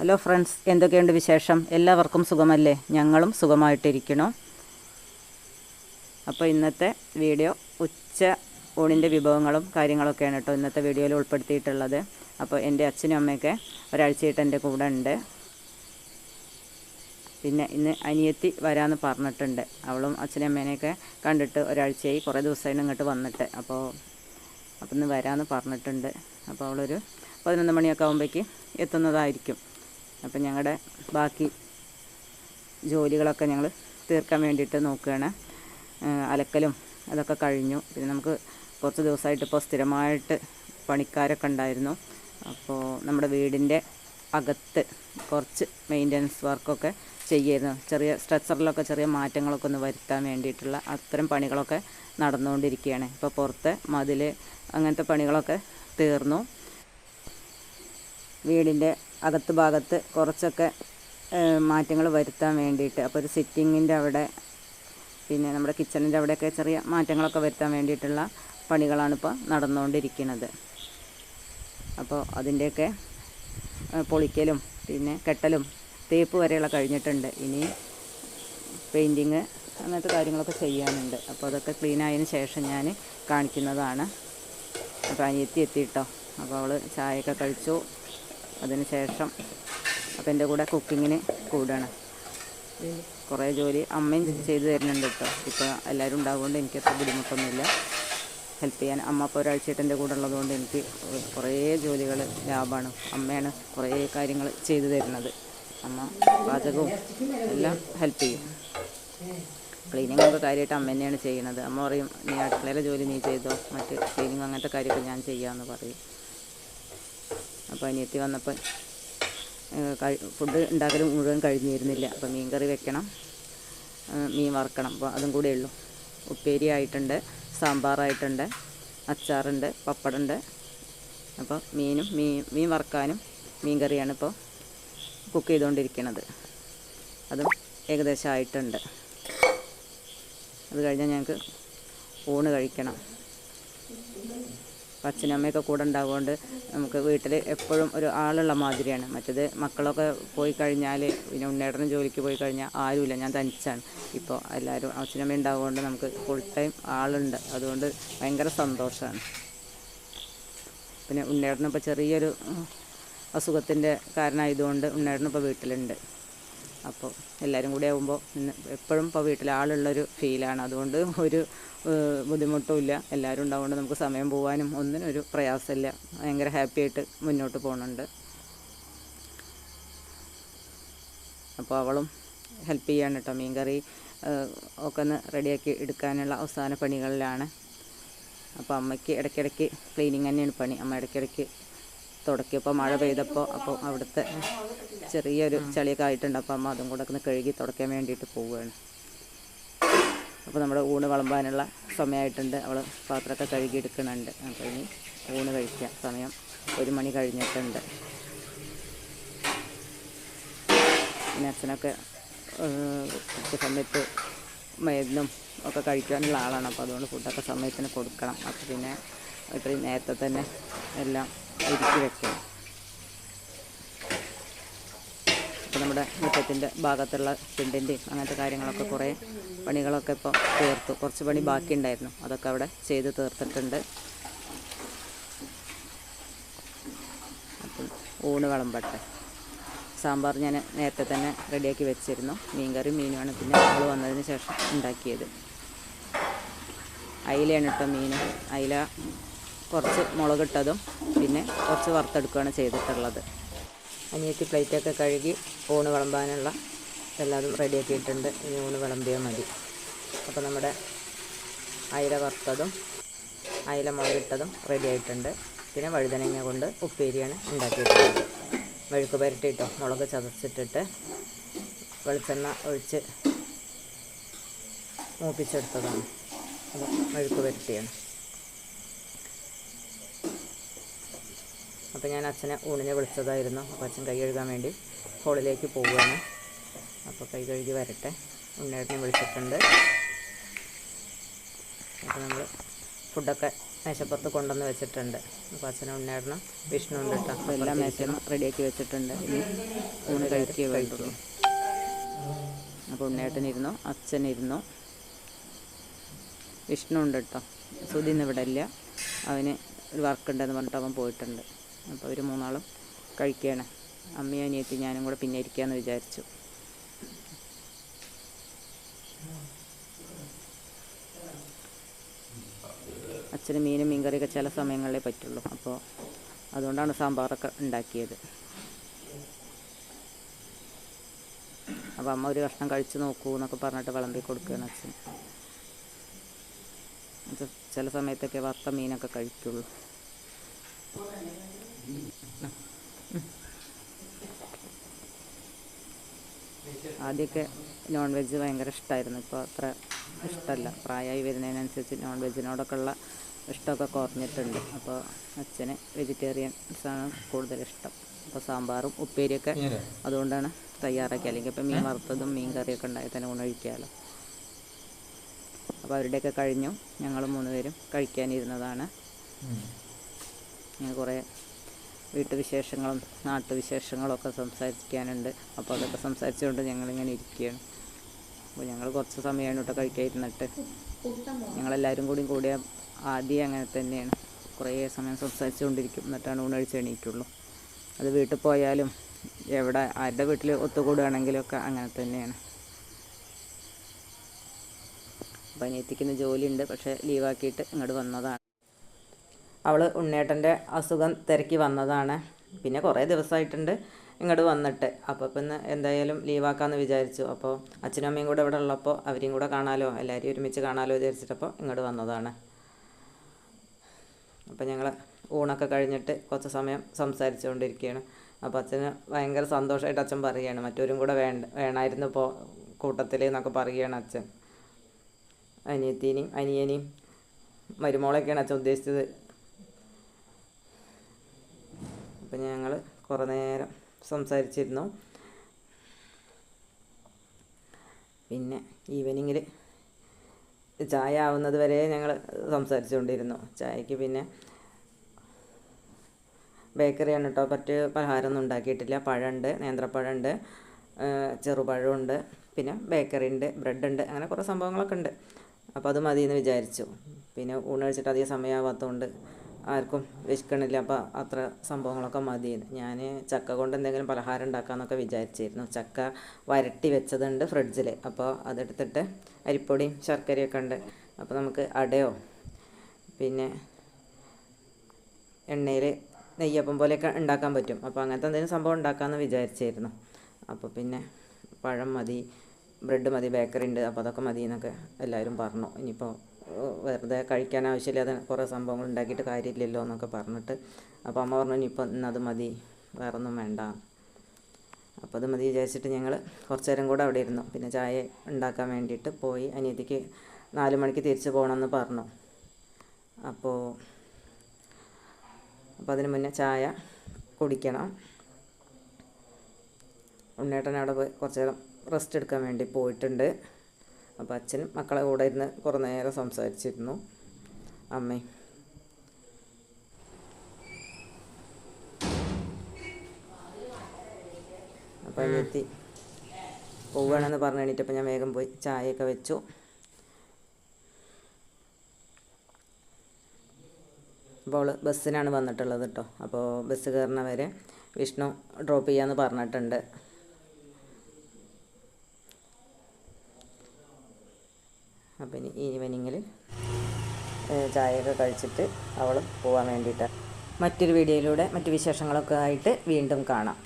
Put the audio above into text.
Hello friends എന്തൊക്കെയുണ്ട് വിശേഷം? എല്ലാവർക്കും സുഖമല്ലേ? ഞങ്ങളും സുഖമായിട്ടിരിക്കണം അപ്പോൾ ഇന്നത്തെ വീഡിയോ ഉച്ച ഊണിന്റെ വിഭവങ്ങളും കാര്യങ്ങളൊക്കെയാണ് കേട്ടോ ഇന്നത്തെ വീഡിയോയിൽ ഉൾപ്പെടുത്തിയിട്ടുള്ളത്. അപ്പോൾ എന്റെ അച്ഛനും അമ്മയൊക്കെ ഒരാഴ്ചയായിട്ട് എന്റെ കൂടെ ഉണ്ട്. പിന്നെ ഇന്ന് അനിയത്തി വരാമെന്ന് പറഞ്ഞിട്ടുണ്ട്. അവളും അച്ഛനും അമ്മേനെയൊക്കെ കണ്ടിട്ട് ഒരാഴ്ചയായി കുറേ ദിവസമായിട്ട് ഇങ്ങോട്ട് വന്നിട്ട്. അപ്പോൾ അപ്പം ഇന്ന് വരാമെന്ന് പറഞ്ഞിട്ടുണ്ട്. അപ്പോൾ അവളൊരു പതിനൊന്ന് മണിയൊക്കെ ആകുമ്പോഴേക്ക് എത്തുന്നതായിരിക്കും. അപ്പം ഞങ്ങളുടെ ബാക്കി ജോലികളൊക്കെ ഞങ്ങൾ തീർക്കാൻ വേണ്ടിയിട്ട് നോക്കുകയാണ്. അലക്കലും അതൊക്കെ കഴിഞ്ഞു. പിന്നെ നമുക്ക് കുറച്ച് ദിവസമായിട്ട് ഇപ്പോൾ സ്ഥിരമായിട്ട് പണിക്കാരൊക്കെ ഉണ്ടായിരുന്നു. അപ്പോൾ നമ്മുടെ വീടിന്റെ അകത്ത് കുറച്ച് മെയിന്റനൻസ് വർക്കൊക്കെ ചെയ്യുമായിരുന്നു ചെറിയ സ്ട്രക്ചറിലൊക്കെ ചെറിയ മാറ്റങ്ങളൊക്കെ ഒന്ന് വരുത്താൻ വേണ്ടിയിട്ടുള്ള അത്തരം പണികളൊക്കെ നടന്നുകൊണ്ടിരിക്കുകയാണ്. ഇപ്പോൾ പുറത്ത് മതിൽ അങ്ങനത്തെ പണികളൊക്കെ തീർന്നു. വീടിന്റെ അകത്ത് ഭാഗത്ത് കുറച്ചൊക്കെ മാറ്റങ്ങൾ വരുത്താൻ വേണ്ടിയിട്ട്. അപ്പോൾ ഒരു സിറ്റിങ്ങിന്റെ അവിടെ പിന്നെ നമ്മുടെ കിച്ചണിന്റെ അവിടെയൊക്കെ ചെറിയ മാറ്റങ്ങളൊക്കെ വരുത്താൻ വേണ്ടിയിട്ടുള്ള പണികളാണ് ഇപ്പോൾ നടന്നുകൊണ്ടിരിക്കുന്നത്. അപ്പോൾ അതിന്റെയൊക്കെ പൊളിക്കലും പിന്നെ കെട്ടലും തേപ്പ് വരെയുള്ള കഴിഞ്ഞിട്ടുണ്ട്. ഇനി പെയിന്റിങ് അങ്ങനത്തെ കാര്യങ്ങളൊക്കെ ചെയ്യാനുണ്ട്. അപ്പോൾ അതൊക്കെ ക്ലീൻ ആയതിന് ശേഷം ഞാൻ കാണിക്കുന്നതാണ്. അപ്പോൾ അനിയത്തി എത്തിയിട്ടോ അപ്പോൾ അവൾ ചായയൊക്കെ കഴിച്ചു. അതിന് ശേഷം അപ്പം എന്റെ കൂടെ കുക്കിങ്ങിന് കൂടുകയാണ് കുറേ ജോലി അമ്മയും ചെയ്തു തരുന്നുണ്ട് കേട്ടോ ഇപ്പോൾ എല്ലാവരും ഉണ്ടാകുകൊണ്ട് എനിക്ക് അത്ര ബുദ്ധിമുട്ടൊന്നുമില്ല. ഹെൽപ്പ് ചെയ്യാൻ അമ്മ ഇപ്പോൾ ഒരാഴ്ചയായിട്ട് എന്റെ കൂടെ ഉള്ളതുകൊണ്ട് എനിക്ക് കുറേ ജോലികൾ ലാഭമാണ് അമ്മയാണ് കുറേ കാര്യങ്ങൾ ചെയ്തു തരുന്നത്. അമ്മ പാചകവും എല്ലാം ഹെൽപ്പ് ചെയ്യും. ക്ലീനിങ് ഒക്കെ കാര്യമായിട്ട് അമ്മ തന്നെയാണ് ചെയ്യുന്നത്. അമ്മ പറയും നീ അടുക്കളയിലെ ജോലി നീ ചെയ്തോ? മറ്റ് ക്ലീനിങ് അങ്ങനത്തെ കാര്യമൊക്കെ ഞാൻ ചെയ്യാമെന്ന് പറയും. അപ്പോൾ അനിയത്തി വന്നപ്പോൾ ഫുഡ് ഉണ്ടാക്കൽ മുഴുവൻ കഴിഞ്ഞിരുന്നില്ല. അപ്പോൾ മീൻ കറി വെക്കണം മീൻ വറുക്കണം. അപ്പോൾ അതും കൂടെ ഉള്ളൂ. ഉപ്പേരി ആയിട്ടുണ്ട് സാമ്പാറായിട്ടുണ്ട് അച്ചാറുണ്ട് പപ്പടമുണ്ട് അപ്പോൾ മീനും മീൻ മീൻ വറുക്കാനും മീൻ കറിയാണ് ഇപ്പോൾ കുക്ക് ചെയ്തുകൊണ്ടിരിക്കുന്നത് അതും ഏകദേശം ആയിട്ടുണ്ട്. അത് കഴിഞ്ഞാൽ ഞങ്ങൾക്ക് ഊണ് കഴിക്കണം. അച്ഛനും അമ്മയൊക്കെ കൂടെ ഉണ്ടാകുകൊണ്ട് നമുക്ക് വീട്ടിൽ എപ്പോഴും ഒരു ആളുള്ള മാതിരിയാണ്. മറ്റേത് മക്കളൊക്കെ പോയി കഴിഞ്ഞാൽ പിന്നെ ഉണ്ണേടനും ജോലിക്ക് പോയി കഴിഞ്ഞാൽ ആരുമില്ല. ഞാൻ തനിച്ചാണ്. ഇപ്പോൾ എല്ലാവരും അച്ഛനമ്മ ഉണ്ടാകുകൊണ്ട് നമുക്ക് ഫുൾ ടൈം ആളുണ്ട്. അതുകൊണ്ട് ഭയങ്കര സന്തോഷമാണ്. പിന്നെ ഉണ്ണേടനിപ്പോൾ ചെറിയൊരു അസുഖത്തിന്റെ കാരണമായതുകൊണ്ട് ഉണ്ണേടനിപ്പോൾ വീട്ടിലുണ്ട്. അപ്പോൾ എല്ലാവരും കൂടി ആകുമ്പോൾ എപ്പോഴും ഇപ്പോൾ വീട്ടിൽ ആളുള്ളൊരു ഫീലാണ്. അതുകൊണ്ട് ഒരു ബുദ്ധിമുട്ടുമില്ല എല്ലാവരും ഉണ്ടാവുകൊണ്ട് നമുക്ക് സമയം പോകാനും ഒന്നിനും ഒരു പ്രയാസമില്ല. ഭയങ്കര ഹാപ്പി ആയിട്ട് മുന്നോട്ട് പോകുന്നുണ്ട് അപ്പോൾ അവളും ഹെൽപ്പ് ചെയ്യാണ് കേട്ടോ. മീൻകറി ഒക്കെ ഒന്ന് റെഡിയാക്കി എടുക്കാനുള്ള അവസാന പണികളിലാണ്. അപ്പോൾ അമ്മയ്ക്ക് ഇടയ്ക്കിടയ്ക്ക് ക്ലീനിങ് തന്നെയാണ് പണി. അമ്മ ഇടയ്ക്കിടയ്ക്ക് തുടക്കിയപ്പോൾ മഴ പെയ്തപ്പോൾ അപ്പോൾ അവിടുത്തെ ചെറിയൊരു ചളിയൊക്കെ ആയിട്ടുണ്ട് അപ്പം അമ്മ അതും കൂടെ ഒന്ന് കഴുകി തുടയ്ക്കാൻ വേണ്ടിയിട്ട് പോവുകയാണ്. അപ്പോൾ നമ്മുടെ ഊണ് വിളമ്പാനുള്ള സമയമായിട്ടുണ്ട് അവൾ പാത്രമൊക്കെ കഴുകി എടുക്കുന്നുണ്ട് അപ്പോൾ ഇനി ഊണ് കഴിക്കാം സമയം ഒരു മണി കഴിഞ്ഞിട്ടുണ്ട്. പിന്നെ അച്ഛനൊക്കെ കുറച്ച് സമയത്ത് മരുന്നും ഒക്കെ കഴിക്കാനുള്ള ആളാണ്. അപ്പോൾ അതുകൊണ്ട് ഫുഡൊക്കെ സമയത്തിന് കൊടുക്കണം. അപ്പോൾ പിന്നെ ഇത്രയും നേരത്തെ തന്നെ എല്ലാം ഒരുക്കി വെക്കണം. അപ്പോൾ നമ്മുടെ മുറ്റത്തിന്റെ ഭാഗത്തുള്ള ചെണ്ടിന്റെയും അങ്ങനത്തെ കാര്യങ്ങളൊക്കെ കുറേ പണികളൊക്കെ ഇപ്പോൾ തീർത്തു. കുറച്ച് പണി ബാക്കിയുണ്ടായിരുന്നു. അതൊക്കെ അവിടെ ചെയ്ത് തീർത്തിട്ടുണ്ട്. അപ്പം ഊണ് വിളമ്പട്ടെ. സാമ്പാർ ഞാൻ നേരത്തെ തന്നെ റെഡിയാക്കി വെച്ചിരുന്നു. മീൻകറി മീനുമാണ് പിന്നെ ആൾ വന്നതിന് ശേഷം ഉണ്ടാക്കിയത്. അയിലയാണ് കേട്ടോ മീൻ. അയില കുറച്ച് മുളകിട്ടതും പിന്നെ കുറച്ച് വറുത്തെടുക്കുകയാണ് ചെയ്തിട്ടുള്ളത്. അനിയത്തി പ്ലേറ്റൊക്കെ കഴുകി ഊണ് വിളമ്പാനുള്ള എല്ലാതും റെഡിയാക്കിയിട്ടുണ്ട്. ഇനി ഊണ് വിളമ്പിയാൽ മതി. അപ്പോൾ നമ്മുടെ അയില വറുത്തതും അയില മുളകിട്ടതും റെഡി ആയിട്ടുണ്ട് പിന്നെ വഴുതനങ്ങ കൊണ്ട് ഉപ്പേരിയാണ് ഉണ്ടാക്കിയിട്ടുള്ളത്. മെഴുക്ക് പുരട്ടിയിട്ടോ മുളക് ചതച്ചിട്ടിട്ട് വെളിച്ചെണ്ണ ഒഴിച്ച് മൂപ്പിച്ചെടുത്തതാണ്. അത് മെഴുക്ക് പുരട്ടിയാണ്. അപ്പോൾ ഞാൻ അച്ഛനെ ഊണിനെ വിളിച്ചതായിരുന്നു. അപ്പോൾ അച്ഛൻ കൈ കഴുകാൻ വേണ്ടി ഹോളിലേക്ക് പോവുകയാണ്. അപ്പോൾ കൈ കഴുകി വരട്ടെ. ഉണ്ണേട്ടനെ വിളിച്ചിട്ടുണ്ട്. അപ്പോൾ നമ്മൾ ഫുഡൊക്കെ മേശപ്പുറത്ത് കൊണ്ടുവന്ന് വെച്ചിട്ടുണ്ട്. അപ്പോൾ അച്ഛനും ഉണ്ണേടണം വിഷ്ണു ഉണ്ട് കേട്ടോ. അപ്പോൾ എല്ലാം മേശയും റെഡിയാക്കി വെച്ചിട്ടുണ്ട്. ഇനി ഊണ് കഴിക്കുക വേണ്ടുള്ളൂ അപ്പോൾ ഉണ്ണേട്ടനിരുന്നു അച്ഛനിരുന്നു. വിഷ്ണു ഉണ്ട് കേട്ടോ. സുധി ഇന്ന് ഇവിടെ ഇല്ല. അവന് ഒരു വർക്ക് ഉണ്ടെന്ന് പറഞ്ഞിട്ട് അവൻ പോയിട്ടുണ്ട്. അപ്പോൾ അവർ മൂന്നാളും കഴിക്കുകയാണ് അമ്മയും അനിയത്തി ഞാനും കൂടെ പിന്നെ ഇരിക്കാമെന്ന് വിചാരിച്ചു. അച്ഛന് മീനും മീൻകറിയൊക്കെ ചില സമയങ്ങളിലേ പറ്റുള്ളൂ. അപ്പോൾ അതുകൊണ്ടാണ് സാമ്പാറൊക്കെ ഉണ്ടാക്കിയത്. അപ്പോൾ അമ്മ ഒരു കഷ്ണം കഴിച്ച് നോക്കൂ എന്നൊക്കെ പറഞ്ഞിട്ട് വിളമ്പി കൊടുക്കുകയാണ് അച്ഛൻ ചില സമയത്തൊക്കെ വറുത്ത മീനൊക്കെ കഴിക്കുള്ളൂ. ആദ്യമൊക്കെ നോൺ വെജ് ഭയങ്കര ഇഷ്ടമായിരുന്നു ഇപ്പോൾ അത്ര ഇഷ്ടമല്ല പ്രായമായി വരുന്നതിനനുസരിച്ച് നോൺ വെജിനോടൊക്കെ ഉള്ള ഇഷ്ടമൊക്കെ കുറഞ്ഞിട്ടുണ്ട്. അപ്പോൾ അച്ഛന് വെജിറ്റേറിയൻസാണ് കൂടുതൽ ഇഷ്ടം. അപ്പോൾ സാമ്പാറും ഉപ്പേരിയൊക്കെ അതുകൊണ്ടാണ് തയ്യാറാക്കി അല്ലെങ്കിൽ ഇപ്പം മീൻ വറുത്തതും മീൻ കറിയൊക്കെ ഉണ്ടായി തന്നെ ഉണഴിക്കാമല്ലോ അപ്പോൾ അവരുടെയൊക്കെ കഴിഞ്ഞു. ഞങ്ങൾ മൂന്ന് പേരും കഴിക്കാനിരുന്നതാണ്. ഞാൻ കുറേ വീട്ടുവിശേഷങ്ങളും നാട്ടുവിശേഷങ്ങളൊക്കെ സംസാരിക്കാനുണ്ട്. അപ്പോൾ അതൊക്കെ സംസാരിച്ചുകൊണ്ട് ഞങ്ങളിങ്ങനെ ഇരിക്കുകയാണ്. അപ്പോൾ ഞങ്ങൾ കുറച്ച് സമയമാണ് കേട്ടോ കഴിക്കാതിരുന്നിട്ട്. ഞങ്ങളെല്ലാവരും കൂടി കൂടിയ ആദ്യം അങ്ങനെ തന്നെയാണ്. കുറേ സമയം സംസാരിച്ചുകൊണ്ടിരിക്കും. എന്നിട്ടാണ് ഊണഴിച്ച് എണീക്കുള്ളൂ. അത് വീട്ടിൽ പോയാലും എവിടെ ആരുടെ വീട്ടിൽ ഒത്തുകൂടുകയാണെങ്കിലൊക്കെ അങ്ങനെ തന്നെയാണ്. അപ്പം അനിയത്തിക്കുന്ന ജോലിയുണ്ട്. പക്ഷേ ലീവാക്കിയിട്ട് ഇങ്ങോട്ട് വന്നതാണ്. അവൾ ഉണ്ണേട്ടന്റെ അസുഖം തിരക്കി വന്നതാണ്. പിന്നെ കുറേ ദിവസമായിട്ടുണ്ട് ഇങ്ങോട്ട് വന്നിട്ട്. അപ്പോൾ പിന്നെ എന്തായാലും ലീവാക്കാമെന്ന് വിചാരിച്ചു. അപ്പോൾ അച്ഛനും അമ്മയും കൂടെ ഇവിടെ ഉള്ളപ്പോൾ അവരെയും കൂടെ കാണാലോ എല്ലാവരെയും ഒരുമിച്ച് കാണാലോ വിചാരിച്ചിട്ടപ്പോൾ ഇങ്ങോട്ട് വന്നതാണ്. അപ്പോൾ ഞങ്ങൾ ഊണൊക്കെ കഴിഞ്ഞിട്ട് കുറച്ച് സമയം സംസാരിച്ചുകൊണ്ടിരിക്കുകയാണ് അപ്പോൾ അച്ഛന് ഭയങ്കര സന്തോഷമായിട്ട് അച്ഛൻ പറയുകയാണ് മറ്റവരും കൂടെ വേണ്ട വേണമായിരുന്നു ഇപ്പോൾ കൂട്ടത്തിൽ എന്നൊക്കെ പറയുകയാണ് അച്ഛൻ. അനിയത്തീനെയും അനിയനെയും മരുമോളൊക്കെയാണ് അച്ഛൻ ഉദ്ദേശിച്ചത് അപ്പം ഞങ്ങൾ കുറേ നേരം സംസാരിച്ചിരുന്നു. പിന്നെ ഈവനിങ്ങിൽ ചായ ആവുന്നത് വരെ ഞങ്ങൾ സംസാരിച്ചുകൊണ്ടിരുന്നു ചായക്ക് പിന്നെ ബേക്കറിയാണ് കേട്ടോ മറ്റ് പലഹാരമൊന്നും ഉണ്ടാക്കിയിട്ടില്ല. പഴമുണ്ട് നേന്ത്രപ്പഴമുണ്ട് ചെറുപഴമുണ്ട് പിന്നെ ബേക്കറി ഉണ്ട് ബ്രെഡ് ഉണ്ട് അങ്ങനെ കുറേ സംഭവങ്ങളൊക്കെ ഉണ്ട്. അപ്പോൾ അത് മതി എന്ന് വിചാരിച്ചു. പിന്നെ ഊണ് കഴിച്ചിട്ട് അധികം സമയമാവാത്തതുകൊണ്ട് ആർക്കും വിശക്കണില്ല. അപ്പോൾ അത്ര സംഭവങ്ങളൊക്കെ മതി. ഞാൻ ചക്ക കൊണ്ട് എന്തെങ്കിലും പലഹാരം ഉണ്ടാക്കാമെന്നൊക്കെ വിചാരിച്ചിരുന്നു. ചക്ക വരട്ടി വെച്ചതുണ്ട് ഫ്രിഡ്ജിൽ അപ്പോൾ അതെടുത്തിട്ട് അരിപ്പൊടിയും ശർക്കരയൊക്കെ ഉണ്ട്. അപ്പോൾ നമുക്ക് അടയോ പിന്നെ എണ്ണയിൽ നെയ്യപ്പം പോലെയൊക്കെ ഉണ്ടാക്കാൻ പറ്റും. അപ്പോൾ അങ്ങനത്തെ എന്തെങ്കിലും സംഭവം ഉണ്ടാക്കാമെന്ന് വിചാരിച്ചായിരുന്നു അപ്പോൾ പിന്നെ പഴം മതി ബ്രെഡ് മതി ബേക്കറി ഉണ്ട്. അപ്പോൾ അതൊക്കെ മതി എന്നൊക്കെ എല്ലാവരും പറഞ്ഞു. ഇനിയിപ്പോൾ വെറുതെ കഴിക്കാൻ ആവശ്യമില്ലാതെ കുറേ സംഭവങ്ങൾ ഉണ്ടാക്കിയിട്ട് കാര്യമില്ലല്ലോ എന്നൊക്കെ പറഞ്ഞിട്ട്. അപ്പോൾ അമ്മ പറഞ്ഞു ഇനിയിപ്പോൾ ഇന്നത് മതി വേറൊന്നും വേണ്ട. അപ്പോൾ അത് മതി വിചാരിച്ചിട്ട് ഞങ്ങൾ കുറച്ച് നേരം കൂടെ അവിടെ ഇരുന്നു. പിന്നെ ചായ ഉണ്ടാക്കാൻ വേണ്ടിയിട്ട് പോയി. അനിയത്തിക്ക് നാല് മണിക്ക് തിരിച്ച് പോകണമെന്ന് പറഞ്ഞു. അപ്പോൾ അപ്പോൾ അതിന് മുന്നേ ചായ കുടിക്കണം. ഉണ്ണേട്ടൻ അവിടെ പോയി കുറച്ച് നേരം റെസ്റ്റ് എടുക്കാൻ വേണ്ടി പോയിട്ടുണ്ട്. അപ്പോൾ അച്ഛനും മക്കളെ കൂടെ ഇരുന്ന് കുറേ നേരം സംസാരിച്ചിരുന്നു. അമ്മയും അപ്പോൾ അനിയത്തി പോവുകയാണെന്ന് പറഞ്ഞു എണീറ്റപ്പോൾ ഞാൻ വേഗം പോയി ചായയൊക്കെ വെച്ചു. അപ്പോൾ അവൾ ബസ്സിനാണ് വന്നിട്ടുള്ളത് കേട്ടോ അപ്പോൾ ബസ് കയറുന്നവരെ വിഷ്ണു ഡ്രോപ്പ് ചെയ്യാമെന്ന് പറഞ്ഞിട്ടുണ്ട്. അപ്പം ഈവനിങ്ങിൽ ചായയൊക്കെ കഴിച്ചിട്ട് അവൾ പോകാൻ വേണ്ടിയിട്ട് മറ്റൊരു വീഡിയോയിലൂടെ മറ്റു വിശേഷങ്ങളൊക്കെ ആയിട്ട് വീണ്ടും കാണാം.